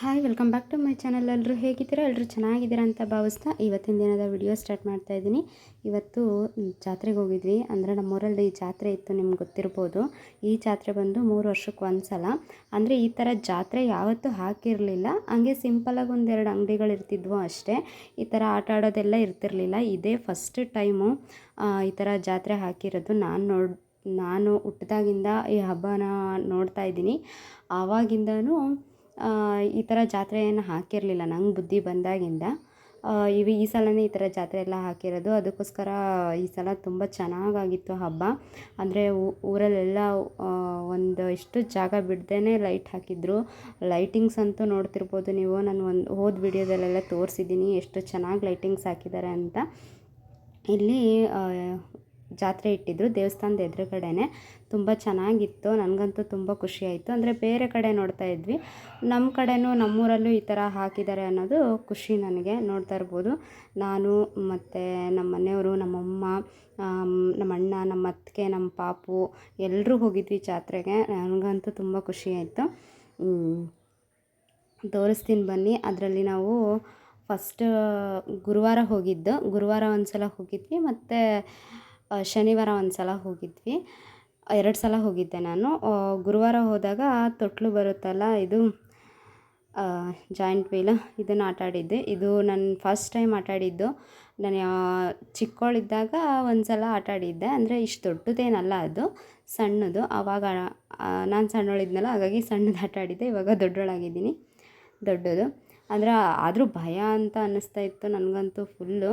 Hi welcome back to my channel ಎಲ್ಲರೂ ಹೇಗಿದ್ದೀರಾ? ಎಲ್ಲರೂ ಚೆನ್ನಾಗಿದ್ದೀರಾ ಅಂತ ಭಾವಿಸ್ತಾ ಇವತ್ತಿನ ದಿನದ ವಿಡಿಯೋ ಸ್ಟಾರ್ಟ್ ಮಾಡ್ತಾ ಇದ್ದೀನಿ. ಇವತ್ತು ಜಾತ್ರೆಗೆ ಹೋಗಿದ್ವಿ. ಅಂದರೆ ನಮ್ಮೂರಲ್ಲಿ ಜಾತ್ರೆ ಇತ್ತು, ನಿಮ್ಗೆ ಗೊತ್ತಿರ್ಬೋದು. ಈ ಜಾತ್ರೆ ಬಂದು ಮೂರು ವರ್ಷಕ್ಕೆ ಒಂದು ಸಲ ಅಂದರೆ ಈ ಥರ ಜಾತ್ರೆ ಯಾವತ್ತೂ ಹಾಕಿರಲಿಲ್ಲ. ಹಂಗೆ ಸಿಂಪಲಾಗಿ ಒಂದೆರಡು ಅಂಗಡಿಗಳು ಇರ್ತಿದ್ವು ಅಷ್ಟೇ. ಈ ಥರ ಆಟ ಆಡೋದೆಲ್ಲ ಇರ್ತಿರಲಿಲ್ಲ. ಇದೇ ಫಸ್ಟ್ ಟೈಮು ಈ ಥರ ಜಾತ್ರೆ ಹಾಕಿರೋದು. ನಾನು ನೋಡಿ, ನಾನು ಹುಟ್ಟಿದಾಗಿಂದ ಈ ಹಬ್ಬನ ನೋಡ್ತಾ ಇದ್ದೀನಿ. ಆವಾಗಿಂದನೂ ಈ ಥರ ಜಾತ್ರೆಯನ್ನು ಹಾಕಿರಲಿಲ್ಲ. ನಂಗೆ ಬುದ್ಧಿ ಬಂದಾಗಿಂದ. ಇವು ಈ ಸಲವೇ ಈ ಥರ ಜಾತ್ರೆ ಎಲ್ಲ ಹಾಕಿರೋದು. ಅದಕ್ಕೋಸ್ಕರ ಈ ಸಲ ತುಂಬ ಚೆನ್ನಾಗಾಗಿತ್ತು ಹಬ್ಬ. ಅಂದರೆ ಊರಲ್ಲೆಲ್ಲ ಒಂದು ಇಷ್ಟು ಜಾಗ ಬಿಡ್ದೇ ಲೈಟ್ ಹಾಕಿದ್ರು. ಲೈಟಿಂಗ್ಸ್ ಅಂತೂ ನೋಡ್ತಿರ್ಬೋದು ನೀವು. ನಾನು ಒಂದು, ಹೋದ ವಿಡಿಯೋದಲ್ಲೆಲ್ಲ ತೋರಿಸಿದ್ದೀನಿ ಎಷ್ಟು ಚೆನ್ನಾಗಿ ಲೈಟಿಂಗ್ಸ್ ಹಾಕಿದ್ದಾರೆ ಅಂತ. ಇಲ್ಲಿ ಜಾತ್ರೆ ಇಟ್ಟಿದ್ರು, ದೇವಸ್ಥಾನದ ಎದುರುಗಡೆನೆ. ತುಂಬ ಚೆನ್ನಾಗಿತ್ತು, ನನಗಂತೂ ತುಂಬ ಖುಷಿ ಆಯಿತು. ಅಂದರೆ ಬೇರೆ ಕಡೆ ನೋಡ್ತಾ ಇದ್ವಿ. ನಮ್ಮ ಕಡೆನೂ ನಮ್ಮೂರಲ್ಲೂ ಈ ಥರ ಹಾಕಿದ್ದಾರೆ ಅನ್ನೋದು ಖುಷಿ ನನಗೆ ನೋಡ್ತಾ ಇರ್ಬೋದು. ನಾನು ಮತ್ತು ನಮ್ಮ ಮನೆಯವರು, ನಮ್ಮಮ್ಮ ನಮ್ಮ ಅಣ್ಣ ನಮ್ಮ ಅತ್ತಿಗೆ ನಮ್ಮ ಪಾಪು ಎಲ್ಲರೂ ಹೋಗಿದ್ವಿ ಜಾತ್ರೆಗೆ. ನನಗಂತೂ ತುಂಬ ಖುಷಿ ಆಯಿತು. ತೋರಿಸ್ತೀನಿ ಬನ್ನಿ. ಅದರಲ್ಲಿ ನಾವು ಫಸ್ಟ್ ಗುರುವಾರ ಹೋಗಿದ್ದು. ಗುರುವಾರ ಒಂದು ಸಲ ಹೋಗಿದ್ವಿ. ಮತ್ತು ಶನಿವಾರ ಒಂದು ಸಲ ಹೋಗಿದ್ವಿ. ಎರಡು ಸಲ ಹೋಗಿದ್ದೆ ನಾನು. ಗುರುವಾರ ಹೋದಾಗ ತೊಟ್ಲು ಬರುತ್ತಲ್ಲ, ಇದು ಜಾಯಿಂಟ್ ವೀಲ್, ಇದನ್ನು ಆಟ ಆಡಿದ್ದೆ. ಇದು ನಾನು ಫಸ್ಟ್ ಟೈಮ್ ಆಟ ಆಡಿದ್ದು. ನಾನು ಚಿಕ್ಕವಳಿದ್ದಾಗ ಒಂದು ಸಲ ಆಟ ಆಡಿದ್ದೆ. ಅಂದರೆ ಇಷ್ಟು ದೊಡ್ಡದೇನಲ್ಲ ಅದು, ಸಣ್ಣದು. ಆವಾಗ ನಾನು ಸಣ್ಣವಳಿದ್ನಲ್ಲ ಹಾಗಾಗಿ ಸಣ್ಣದು ಆಟ ಆಡಿದ್ದೆ. ಇವಾಗ ದೊಡ್ಡವಳಾಗಿದ್ದೀನಿ ದೊಡ್ಡದು. ಅಂದ್ರೆ ಆದರೂ ಭಯ ಅಂತ ಅನ್ನಿಸ್ತಾ ಇತ್ತು ನನಗಂತೂ ಫುಲ್ಲು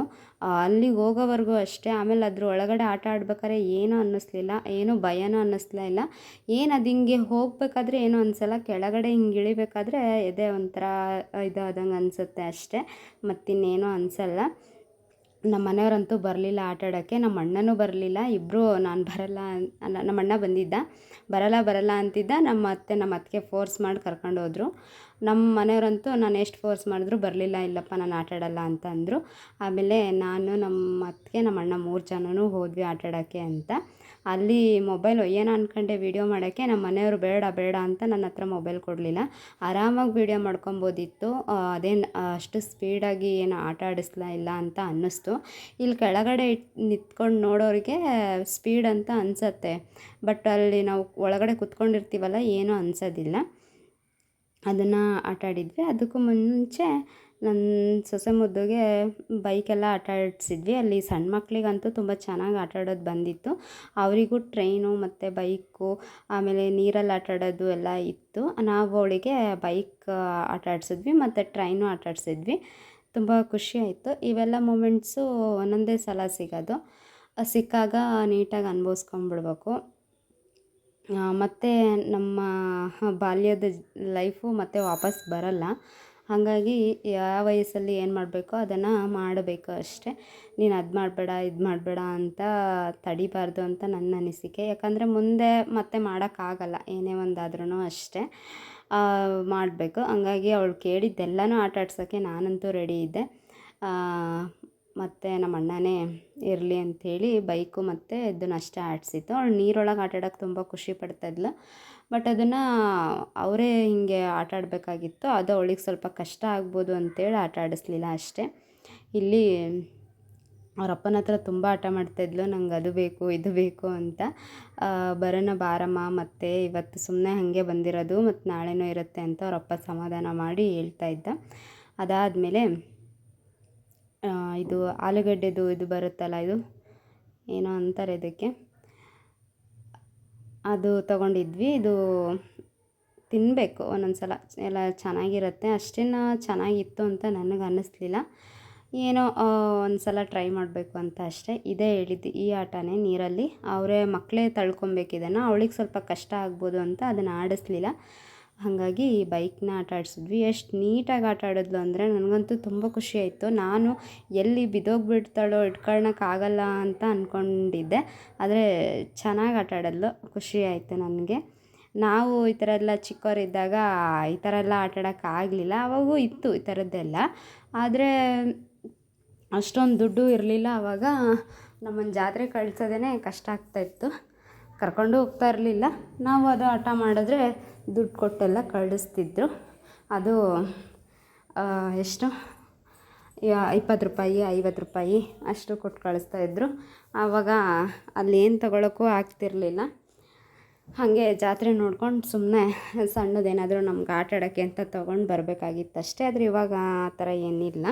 ಅಲ್ಲಿಗೆ ಹೋಗೋವರೆಗೂ ಅಷ್ಟೇ, ಆಮೇಲೆ ಅದ್ರ ಒಳಗಡೆ ಆಟ ಆಡ್ಬೇಕಾದ್ರೆ ಏನೂ ಅನ್ನಿಸ್ಲಿಲ್ಲ, ಏನೂ ಭಯನೂ ಅನ್ನಿಸ್ಲೇ ಇಲ್ಲ. ಏನು ಅದು ಹಿಂಗೆ ಹೋಗಬೇಕಾದ್ರೆ ಏನೂ ಅನಿಸಲ್ಲ ಕೆಳಗಡೆ ಹಿಂಗೆ ಇಳಿಬೇಕಾದ್ರೆ ಎದೆ ಒಂಥರ ಇದಾದಂಗೆ ಅನಿಸುತ್ತೆ ಅಷ್ಟೇ, ಮತ್ತಿನ್ನೇನೂ ಅನಿಸಲ್ಲ. ನಮ್ಮ ಮನೆಯವರಂತೂ ಬರಲಿಲ್ಲ ಆಟ ಆಡೋಕ್ಕೆ ನಮ್ಮ ಅಣ್ಣನೂ ಬರಲಿಲ್ಲ ಇಬ್ಬರು ನಾನು ಬರಲ್ಲ ನಮ್ಮ ಅಣ್ಣ ಬಂದಿದ್ದ, ಬರಲ್ಲ ಬರಲ್ಲ ಅಂತಿದ್ದ ನಮ್ಮ ಅತ್ತೆ ನಮ್ಮ ಅತ್ತಿಗೆ ಫೋರ್ಸ್ ಮಾಡಿ ಕರ್ಕೊಂಡು ಹೋದರು. ನಮ್ಮ ಮನೆಯವರಂತೂ ನಾನು ಎಷ್ಟು ಫೋರ್ಸ್ ಮಾಡಿದ್ರು ಬರಲಿಲ್ಲ, ಇಲ್ಲಪ್ಪ ನಾನು ಆಟ ಆಡಲ್ಲ ಅಂತ ಅಂದರು. ಆಮೇಲೆ ನಾನು ನಮ್ಮ ಅತ್ತಿಗೆ, ನಮ್ಮ ಅಣ್ಣ ಮೂರು ಜನನೂ ಹೋದ್ವಿ ಆಟಾಡೋಕ್ಕೆ ಅಂತ. ಅಲ್ಲಿ ಮೊಬೈಲ್ ಏನು ಅಂದ್ಕೊಂಡೆ ವೀಡಿಯೋ ಮಾಡೋಕ್ಕೆ, ನಮ್ಮ ಮನೆಯವರು ಬೇಡ ಬೇಡ ಅಂತ ನನ್ನ ಹತ್ರ ಮೊಬೈಲ್ ಕೊಡಲಿಲ್ಲ. ಆರಾಮಾಗಿ ವೀಡಿಯೋ ಮಾಡ್ಕೊಬೋದಿತ್ತು. ಅದೇನು ಅಷ್ಟು ಸ್ಪೀಡಾಗಿ ಏನು ಆಟ ಆಡಿಸ್ಲಾ ಇಲ್ಲ ಅಂತ ಅನ್ನಿಸ್ತು. ಇಲ್ಲಿ ಕೆಳಗಡೆ ನಿಂತ್ಕೊಂಡು ನೋಡೋರಿಗೆ ಸ್ಪೀಡ್ ಅಂತ ಅನಿಸತ್ತೆ. ಬಟ್ ಅಲ್ಲಿ ನಾವು ಒಳಗಡೆ ಕುತ್ಕೊಂಡಿರ್ತೀವಲ್ಲ, ಏನೂ ಅನಿಸೋದಿಲ್ಲ. ಅದನ್ನು ಆಟ ಆಡಿದ್ವಿ. ಅದಕ್ಕೂ ಮುಂಚೆ ನನ್ನ ಸೊಸೆ ಮುದ್ದುಗೆ ಬೈಕೆಲ್ಲ ಆಟ ಆಡಿಸಿದ್ವಿ. ಅಲ್ಲಿ ಸಣ್ಣ ಮಕ್ಕಳಿಗಂತೂ ತುಂಬ ಚೆನ್ನಾಗಿ ಆಟ ಆಡೋದು ಬಂದಿತ್ತು. ಅವರಿಗೂ ಟ್ರೈನು ಮತ್ತು ಬೈಕು ಆಮೇಲೆ ನೀರಲ್ಲಿ ಆಟ ಆಡೋದು ಎಲ್ಲ ಇತ್ತು. ನಾವು ಅವಳಿಗೆ ಬೈಕ್ ಆಟ ಆಡಿಸಿದ್ವಿ ಮತ್ತು ಟ್ರೈನು ಆಟ ಆಡಿಸಿದ್ವಿ. ತುಂಬ ಖುಷಿ ಆಯಿತು. ಇವೆಲ್ಲ ಮೂಮೆಂಟ್ಸು ಒಂದೊಂದೇ ಸಲ ಸಿಗೋದು. ಸಿಕ್ಕಾಗ ನೀಟಾಗಿ ಅನುಭವಿಸ್ಕೊಂಬಿಡ್ಬೇಕು ಮತ್ತು ನಮ್ಮ ಬಾಲ್ಯದ ಲೈಫು ಮತ್ತೆ ವಾಪಸ್ ಬರಲ್ಲ. ಹಾಗಾಗಿ ಯಾವ ವಯಸ್ಸಲ್ಲಿ ಏನು ಮಾಡಬೇಕೋ ಅದನ್ನು ಮಾಡಬೇಕು ಅಷ್ಟೇ. ನೀನು ಅದು ಮಾಡಬೇಡ, ಇದು ಮಾಡಬೇಡ ಅಂತ ತಡಿಬಾರ್ದು ಅಂತ ನನ್ನ ಅನಿಸಿಕೆ. ಯಾಕಂದರೆ ಮುಂದೆ ಮತ್ತೆ ಮಾಡೋಕ್ಕಾಗಲ್ಲ, ಏನೇ ಒಂದಾದ್ರೂ ಅಷ್ಟೇ ಮಾಡಬೇಕು. ಹಂಗಾಗಿ ಅವಳು ಕೇಳಿದ್ದೆಲ್ಲನೂ ಆಟ ಆಡ್ಸೋಕ್ಕೆ ನಾನಂತೂ ರೆಡಿ ಇದ್ದೆ. ಮತ್ತು ನಮ್ಮ ಅಣ್ಣನೇ ಇರಲಿ ಅಂಥೇಳಿ ಬೈಕು ಮತ್ತು ಇದನ್ನ ಅಷ್ಟೇ ಆಡಿಸಿತ್ತು ಅವಳು ನೀರೊಳಗೆ ಆಟ ಆಡೋಕ್ಕೆ ತುಂಬ ಖುಷಿ ಪಡ್ತಾಯಿದ್ಲು ಬಟ್ ಅದನ್ನು ಅವರೇ ಹೀಗೆ ಆಟ ಆಡಬೇಕಾಗಿತ್ತು. ಅದು ಅವಳಿಗೆ ಸ್ವಲ್ಪ ಕಷ್ಟ ಆಗ್ಬೋದು ಅಂತೇಳಿ ಆಟ ಆಡಿಸ್ಲಿಲ್ಲ ಅಷ್ಟೇ. ಇಲ್ಲಿ ಅವ್ರ ಅಪ್ಪನ ಹತ್ರ ತುಂಬ ಆಟ ಮಾಡ್ತಾಯಿದ್ಲು ನಂಗೆ ಅದು ಬೇಕು, ಇದು ಬೇಕು ಅಂತ. ಬರೋಣ ಬಾರಮ್ಮ, ಮತ್ತು ಇವತ್ತು ಸುಮ್ಮನೆ ಹಾಗೆ ಬಂದಿರೋದು ಮತ್ತು ನಾಳೆನೂ ಇರುತ್ತೆ ಅಂತ ಅವ್ರ ಅಪ್ಪ ಸಮಾಧಾನ ಮಾಡಿ ಹೇಳ್ತಾ ಇದ್ದ. ಅದಾದಮೇಲೆ ಇದು ಆಲೂಗಡ್ಡೆದು ಇದು ಬರುತ್ತಲ್ಲ ಇದು? ಏನೋ ಅಂತಾರೆ ಇದಕ್ಕೆ. ಅದು ತಗೊಂಡಿದ್ವಿ. ಇದು ತಿನ್ನಬೇಕು ಒಂದೊಂದು ಸಲ ಎಲ್ಲ ಚೆನ್ನಾಗಿರುತ್ತೆ. ಅಷ್ಟೇನು ಚೆನ್ನಾಗಿತ್ತು ಅಂತ ನನಗೆ ಅನ್ನಿಸ್ಲಿಲ್ಲ. ಏನೋ ಒಂದು ಸಲ ಟ್ರೈ ಮಾಡಬೇಕು ಅಂತ ಅಷ್ಟೇ. ಇದೇ ಹೇಳಿದ್ದು ಈ ಆಟನೇ ನೀರಲ್ಲಿ. ಅವರೇ ಮಕ್ಕಳೇ ತಳ್ಕೊಬೇಕಿದನ್ನು ಅವಳಿಗೆ ಸ್ವಲ್ಪ ಕಷ್ಟ ಆಗ್ಬೋದು ಅಂತ ಅದನ್ನು ಆಡಿಸ್ಲಿಲ್ಲ. ಹಾಗಾಗಿ ಬೈಕ್ನ ಆಟ ಆಡಿಸಿದ್ವಿ. ಎಷ್ಟು ನೀಟಾಗಿ ಆಟ ಆಡಿದ್ಲು ಅಂದರೆ ನನಗಂತೂ ತುಂಬ ಖುಷಿ ಆಯಿತು. ನಾನು ಎಲ್ಲಿ ಬಿದ್ದೋಗ್ಬಿಡ್ತಾಳೋ ಇಟ್ಕೊಳ್ಳೋಕ್ಕಾಗಲ್ಲ ಅಂತ ಅಂದ್ಕೊಂಡಿದ್ದೆ ಆದರೆ ಚೆನ್ನಾಗಿ ಆಟ ಆಡಿದ್ಲು. ಖುಷಿ ಆಯಿತು ನನಗೆ. ನಾವು ಈ ಥರ ಎಲ್ಲ ಚಿಕ್ಕವರಿದ್ದಾಗ ಈ ಥರ ಎಲ್ಲ ಆಟ ಆಡೋಕ್ಕಾಗಲಿಲ್ಲ ಆವಾಗೂ ಇತ್ತು ಈ ಥರದ್ದೆಲ್ಲ. ಆದರೆ ಅಷ್ಟೊಂದು ದುಡ್ಡು ಇರಲಿಲ್ಲ. ಆವಾಗ ನಮ್ಮನ್ನು ಜಾತ್ರೆ ಕಳ್ಸೋದೇ ಕಷ್ಟ ಆಗ್ತಾಯಿತ್ತು ಕರ್ಕೊಂಡು ಹೋಗ್ತಾ ಇರಲಿಲ್ಲ. ನಾವು ಅದು ಆಟ ಮಾಡಿದ್ರೆ ದುಡ್ಡು ಕೊಟ್ಟೆಲ್ಲ ಕಳಿಸ್ತಿದ್ರು. ಅದು ಎಷ್ಟು? ಇಪ್ಪತ್ತು ರೂಪಾಯಿ, ಐವತ್ತು ರೂಪಾಯಿ ಅಷ್ಟು ಕೊಟ್ಟು ಕಳಿಸ್ತಾಯಿದ್ರು ಆವಾಗ ಅಲ್ಲಿ ಏನು ತೊಗೊಳಕ್ಕೂ ಆಗ್ತಿರಲಿಲ್ಲ. ಹಾಗೆ ಜಾತ್ರೆ ನೋಡ್ಕೊಂಡು ಸುಮ್ಮನೆ ಸಣ್ಣದೇನಾದರೂ ನಮ್ಗೆ ಆಟ ಆಡೋಕ್ಕೆ ಅಂತ ತೊಗೊಂಡು ಬರಬೇಕಾಗಿತ್ತು ಅಷ್ಟೇ. ಆದರೆ ಇವಾಗ ಆ ಥರ ಏನಿಲ್ಲ.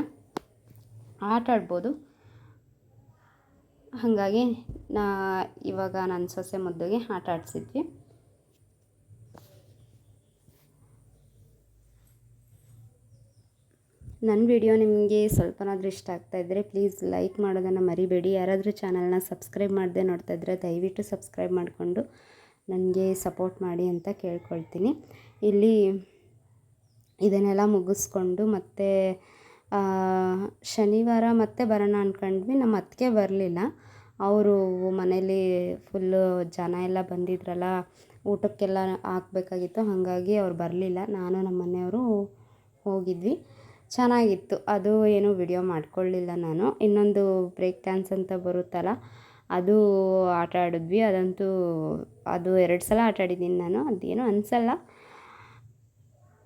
ಆಟ ಆಡ್ಬೋದು. ಹಾಗಾಗಿ ನಾ, ಇವಾಗ ನನ್ನ ಸೊಸೆ ಮುದ್ದುಗೆ ಆಟ ಆಡಿಸಿದ್ವಿ. ನನ್ನ ವಿಡಿಯೋ ನಿಮಗೆ ಸ್ವಲ್ಪನಾದರೂ ಇಷ್ಟ ಆಗ್ತಾ ಇದ್ದರೆ ಪ್ಲೀಸ್ ಲೈಕ್ ಮಾಡೋದನ್ನು ಮರಿಬೇಡಿ. ಯಾರಾದರೂ ಚಾನಲ್ನ ಸಬ್ಸ್ಕ್ರೈಬ್ ಮಾಡದೆ ನೋಡ್ತಾ ಇದ್ದರೆ ದಯವಿಟ್ಟು ಸಬ್ಸ್ಕ್ರೈಬ್ ಮಾಡಿಕೊಂಡು ನನಗೆ ಸಪೋರ್ಟ್ ಮಾಡಿ ಅಂತ ಕೇಳ್ಕೊಳ್ತೀನಿ. ಇಲ್ಲಿ ಇದನ್ನೆಲ್ಲ ಮುಗಿಸ್ಕೊಂಡು ಮತ್ತೆ ಶನಿವಾರ ಮತ್ತೆ ಬರೋಣ ಅಂದ್ಕೊಂಡ್ವಿ ನಮ್ಮ ಅತ್ತಿಗೆ ಬರಲಿಲ್ಲ. ಅವರು ಮನೇಲಿ ಫುಲ್ಲು ಜನ ಎಲ್ಲ ಬಂದಿದ್ರಲ್ಲ, ಊಟಕ್ಕೆಲ್ಲ ಹಾಕ್ಬೇಕಾಗಿತ್ತು. ಹಾಗಾಗಿ ಅವ್ರು ಬರಲಿಲ್ಲ. ನಾನು ನಮ್ಮ ಮನೆಯವರು ಹೋಗಿದ್ವಿ. ಚೆನ್ನಾಗಿತ್ತು. ಅದು ಏನು ವಿಡಿಯೋ ಮಾಡ್ಕೊಳ್ಳಿಲ್ಲ ನಾನು. ಇನ್ನೊಂದು ಬ್ರೇಕ್ ಡ್ಯಾನ್ಸ್ ಅಂತ ಬರುತ್ತಲ್ಲ, ಅದು ಆಟ ಆಡಿದ್ವಿ. ಅದಂತೂ ಅದು ಎರಡು ಸಲ ಆಟ ಆಡಿದ್ದೀನಿ ನಾನು. ಅದೇನು ಅನಿಸಲ್ಲ.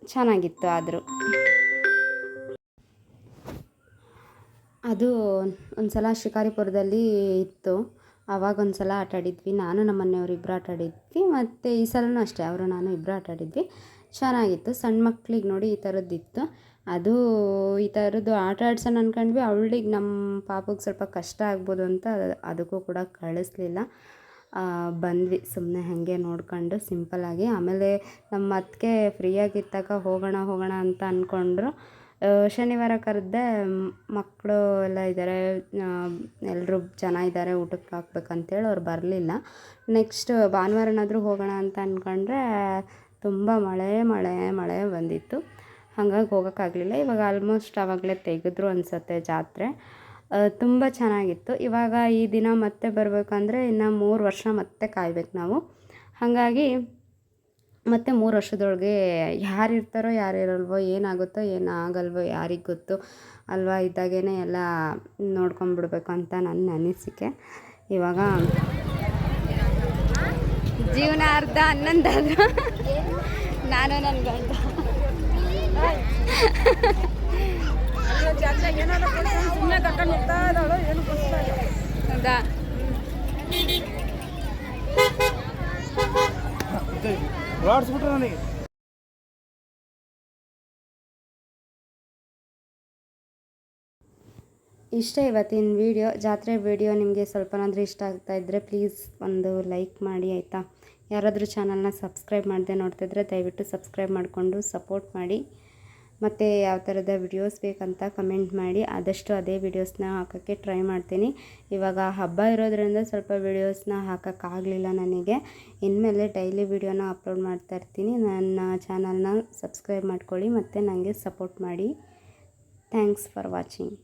ಚೆನ್ನಾಗಿತ್ತು ಆದರೂ. ಅದು ಒಂದು ಸಲ ಶಿಕಾರಿಪುರದಲ್ಲಿ ಇತ್ತು. ಆವಾಗ ಒಂದು ಸಲ ಆಟ ಆಡಿದ್ವಿ. ನಾನು ನಮ್ಮ ಮನೆಯವರು ಇಬ್ಬರು ಆಟ ಆಡಿದ್ವಿ. ಮತ್ತು ಈ ಸಲನೂ ಅಷ್ಟೇ. ಅವರು, ನಾನು ಇಬ್ಬರು ಆಟ ಆಡಿದ್ವಿ. ಚೆನ್ನಾಗಿತ್ತು. ಸಣ್ಣ ಮಕ್ಕಳಿಗೆ ನೋಡಿ ಈ ಥರದ್ದಿತ್ತು ಅದು ಈ ಥರದ್ದು ಆಟ ಆಡ್ಸೋಣ ಅಂದ್ಕೊಂಡ್ವಿ ಅವಳಿಗೆ ನಮ್ಮ ಪಾಪಗೆ ಸ್ವಲ್ಪ ಕಷ್ಟ ಆಗ್ಬೋದು ಅಂತ ಅದಕ್ಕೂ ಕೂಡ ಕಳಿಸ್ಲಿಲ್ಲ. ಬಂದ್ವಿ. ಸುಮ್ಮನೆ ಹಾಗೆ ನೋಡ್ಕೊಂಡು ಸಿಂಪಲ್ಲಾಗಿ ಆಮೇಲೆ ನಮ್ಮ ಅತ್ತಿಗೆ ಫ್ರೀಯಾಗಿದ್ದಾಗ ಹೋಗೋಣ ಹೋಗೋಣ ಅಂತ ಅಂದ್ಕೊಂಡ್ರು ಶನಿವಾರ ಕರೆದ್ದೆ, ಮಕ್ಕಳು ಎಲ್ಲ ಇದ್ದಾರೆ ಎಲ್ಲರೂ ಜನ ಇದ್ದಾರೆ ಊಟಕ್ಕೆ ಹಾಕ್ಬೇಕಂತೇಳಿ ಅವ್ರು ಬರಲಿಲ್ಲ. ನೆಕ್ಸ್ಟ್ ಭಾನುವಾರನಾದರೂ ಹೋಗೋಣ ಅಂತ ಅಂದ್ಕೊಂಡ್ರೆ ತುಂಬ ಮಳೆ ಮಳೆ ಮಳೆ ಬಂದಿತ್ತು. ಹಾಗಾಗಿ ಹೋಗೋಕ್ಕಾಗಲಿಲ್ಲ ಇವಾಗ ಆಲ್ಮೋಸ್ಟ್ ಆವಾಗಲೇ ತೆಗೆದ್ರು ಅನಿಸುತ್ತೆ ಜಾತ್ರೆ. ತುಂಬ ಚೆನ್ನಾಗಿತ್ತು. ಇವಾಗ ಈ ದಿನ ಮತ್ತೆ ಬರಬೇಕಂದ್ರೆ ಇನ್ನು ಮೂರು ವರ್ಷ ಮತ್ತೆ ಕಾಯ್ಬೇಕು ನಾವು. ಹಾಗಾಗಿ ಮತ್ತು ಮೂರು ವರ್ಷದೊಳಗೆ ಯಾರು ಇರ್ತಾರೋ, ಯಾರು ಇರಲ್ವೋ, ಏನಾಗುತ್ತೋ ಏನು ಆಗಲ್ವೋ ಯಾರಿಗೆ ಗೊತ್ತು. ಅಲ್ವಾ? ಇದ್ದಾಗೇ ಎಲ್ಲ ನೋಡ್ಕೊಂಬಿಡ್ಬೇಕು ಅಂತ ನನ್ನ ಅನಿಸಿಕೆ. ಇವಾಗ ಜೀವನ ಅರ್ಧ ಹನ್ನೊಂದಾದ್ರೂ ನಾನು ನನ್ನ ಗಂಡ ಸುಮ್ಮನೆ ಕರ್ಕೊಂಡು ಹೋಗ್ತಾ ಇದ್ದಾಳು ಏನು ಗೊತ್ತಿಲ್ಲ ಹೌದಾ? ಓಡಿಸ್ಬಿಟ್ರೆ ನನಗೆ. ಇಷ್ಟೇ ಇವತ್ತಿನ ವಿಡಿಯೋ ಜಾತ್ರೆ ವಿಡಿಯೋ ನಿಮಗೆ ಸ್ವಲ್ಪನಾದರೂ ಇಷ್ಟ ಆಗ್ತಾ ಇದ್ದರೆ ಪ್ಲೀಸ್ ಒಂದು ಲೈಕ್ ಮಾಡಿ ಆಯಿತಾ? ಯಾರಾದರೂ ಚಾನಲ್ನ ಸಬ್ಸ್ಕ್ರೈಬ್ ಮಾಡದೆ ನೋಡ್ತಿದ್ರೆ ದಯವಿಟ್ಟು ಸಬ್ಸ್ಕ್ರೈಬ್ ಮಾಡಿಕೊಂಡು ಸಪೋರ್ಟ್ ಮಾಡಿ. ಮತ್ತು ಯಾವ ಥರದ ವಿಡಿಯೋಸ್ ಬೇಕಂತ ಕಮೆಂಟ್ ಮಾಡಿ, ಆದಷ್ಟು ಅದೇ ವಿಡಿಯೋಸ್ನ ಹಾಕೋಕ್ಕೆ ಟ್ರೈ ಮಾಡ್ತೀನಿ. ಇವಾಗ ಹಬ್ಬ ಇರೋದ್ರಿಂದ ಸ್ವಲ್ಪ ವಿಡಿಯೋಸ್ನ ಹಾಕೋಕ್ಕಾಗಲಿಲ್ಲ ನನಗೆ. ಇನ್ಮೇಲೆ ಡೈಲಿ ವಿಡಿಯೋನ ಅಪ್ಲೋಡ್ ಮಾಡ್ತಾ ಇರ್ತೀನಿ. ನನ್ನ ಚಾನಲ್ನ ಸಬ್ಸ್ಕ್ರೈಬ್ ಮಾಡ್ಕೊಳ್ಳಿ ಮತ್ತು ನನಗೆ ಸಪೋರ್ಟ್ ಮಾಡಿ. Thanks for watching